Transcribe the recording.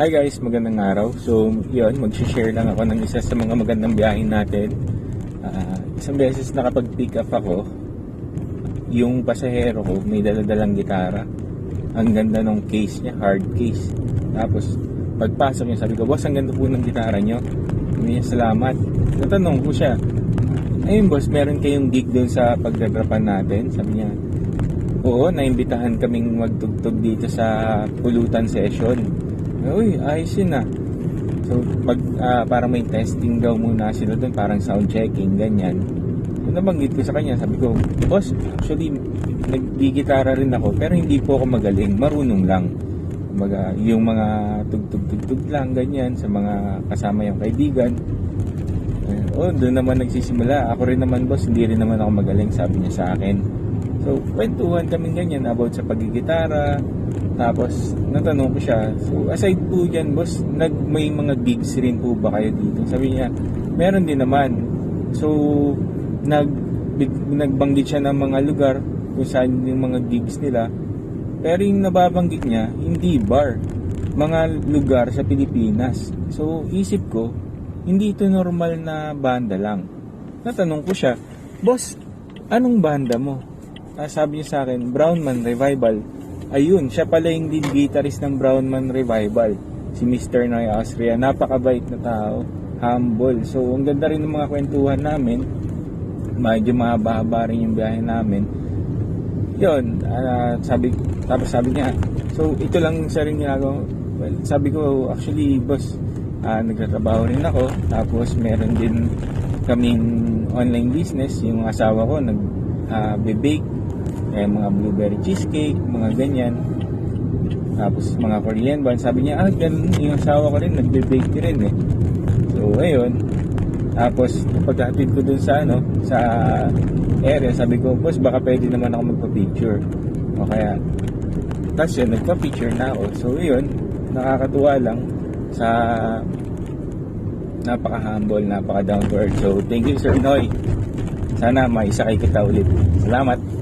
Hi guys, magandang araw. So, yun, mag-share lang ako ng isa sa mga magandang biyahe natin. Ah, isang beses nakapag-pick up ako, yung pasahero ko may daladalang gitara. Ang ganda ng case niya, hard case. Tapos, pagpasok niya, sabi ko, boss, ang ganda po ng gitara niyo. Sabi salamat. Natanong ko siya, ayun boss, meron kayong gig doon sa pagdadrapan natin? Sabi niya, oo, naimbitahan kaming magtugtog dito sa pulutan session. Uy, ayos yun ah. So, pag, ah, para may testing daw muna sila doon, parang sound checking, ganyan. So, nabanggit ko sa kanya, sabi ko, boss, actually, naggigitara rin ako, pero hindi po ako magaling, marunong lang. Kumbaga, yung mga tugtog-tugtog lang, ganyan, sa mga kasama yung kaibigan. Eh, oh, doon naman nagsisimula. Ako rin naman, boss, hindi rin naman ako magaling, sabi niya sa akin. So, kwentuhan kami ganyan about sa pagigitara. Tapos, natanong ko siya, so aside po dyan, boss, nag, may mga gigs rin po ba kayo dito? Sabi niya, meron din naman. So, nag, nagbanggit siya ng mga lugar kung saan yung mga gigs nila. Pero yung nababanggit niya, hindi bar. Mga lugar sa Pilipinas. So, isip ko, hindi ito normal na banda lang. Natanong ko siya, Boss, anong banda mo? Ah, sabi niya sa akin, Brownman Revival. Ayun, siya pala yung lead guitarist ng Brownman Revival. Si Mr. Noy Austria. Napakabait na tao. Humble. So, ang ganda rin ng mga kwentuhan namin. Medyo mahaba-haba rin yung biyahe namin. Yun, ah, sabi, tapos sabi niya, so ito lang sa rin ginagawa. Well, sabi ko, actually, boss, ah, nagtatrabaho rin ako. Tapos meron din kaming online business. Yung asawa ko, nag ah, bake eh, mga blueberry cheesecake, mga ganyan. Tapos mga Korean band. Sabi niya, ah, ganun, yung asawa ko rin, nagbe-bake rin eh. So, ayun. Tapos, pagkatid ko dun sa, ano, sa area, sabi ko, boss, baka pwede naman ako magpa-picture. O kaya, tapos yun, nagpa-picture na ako. So, yun, nakakatuwa lang sa napaka-humble, napaka-down to earth. So, thank you, Sir Noy. Sana maisakay kita ulit. Salamat.